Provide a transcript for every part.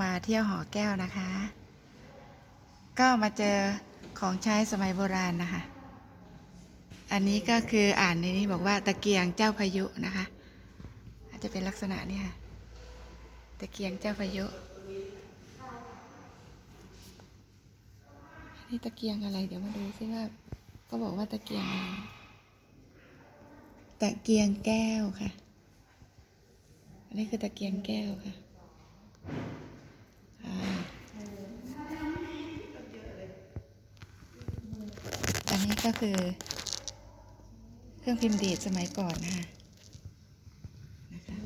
มาเที่ยวหอแก้วนะคะ ก็มาเจอของใช้สมัยโบราณนะคะ อันนี้ก็คืออ่านในนี้บอกว่าตะเกียงเจ้าพายุนะคะ อาจจะเป็นลักษณะนี้ค่ะ ตะเกียงเจ้าพายุนนี้ตะเกียงอะไร เดี๋ยวมาดูซิว่าก็บอกว่าตะเกียงอะไร ตะเกียงแก้วค่ะ อันนี้คือตะเกียงแก้วค่ะอ่าอั นี้ก็คือ เครื่องพิมพ์ดีดสมัยก่อนคะนะคะ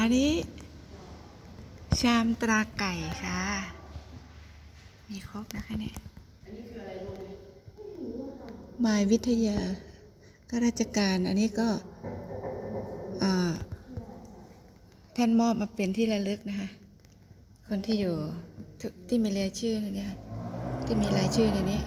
อันนี้ ชามตราไก่ค่ะ มีครบนะคะเนี่ยมายวิทยาก็ราชการ อันนี้ก็ท่านมอบมาเป็นที่ระลึกนะคะ คนที่อยู่ที่มีรายชื่อในเนี่ยที่มีรายชื่อในนี้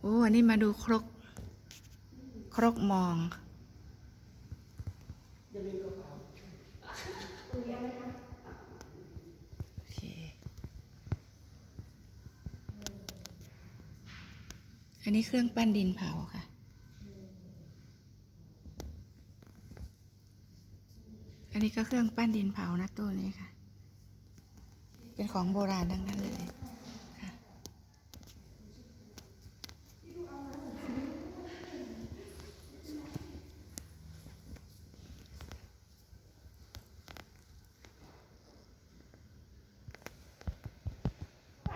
โอ้อันนี้มาดูครก ครกมอง อันนี้เครื่องปั้นดินเผาค่ะอันนี้ก็เครื่องปั้นดินเผานะตัวนี้ค่ะ เป็นของโบราณทั้งนั้นเลยค่ะ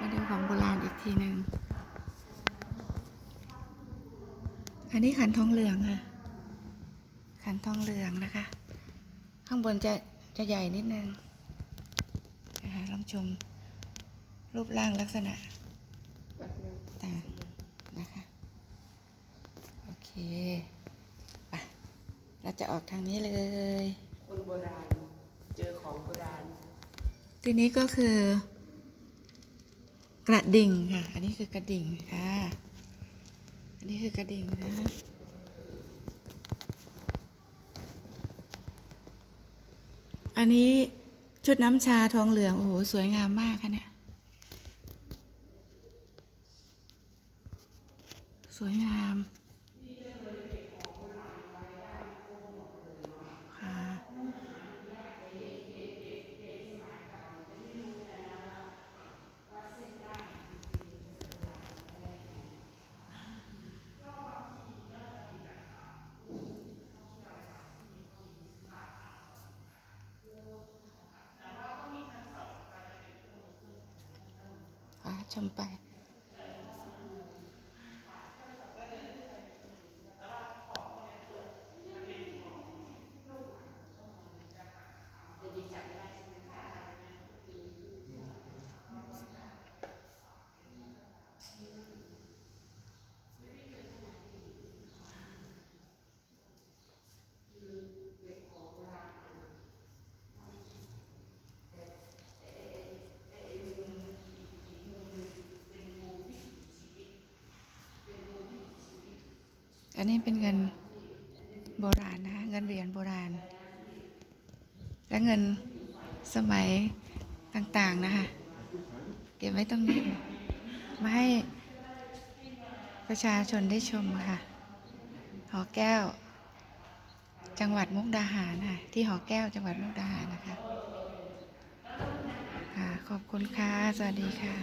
มาดูของโบราณอีก ทีหนึ่ง อันนี้ขันทองเหลืองค่ะ ขันทองเหลืองนะคะ ข้างบนจะจะใหญ่นิดนึงนะคะลองชมรูปร่างลักษณะต่างนะคะ โอเคไปเราจะออกทางนี้เลยคนโบราณ เจอของโบราณ ทีนี้ก็คือ กระดิ่งค่ะ อันนี้คือกระดิ่งค่ะ อันนี้คือกระดิ่งนะอันนี้ชุดน้ำชาทองเหลือง โอ้โห สวยงามมากค่ะเนี่ย สวยงาม อะช อันนี้เป็นเงินโบราณนะคะเงินเหรียญโบราณ และเงินสมัยต่างๆนะคะเก็บไว้ตรงนี้ มาให้ประชาชนได้ชมค่ะ หอแก้ว จังหวัดมุกดาหารค่ะ ที่หอแก้วจังหวัดมุกดาหารนะคะค่ะขอบคุณค่ะ สวัสดีค่ะ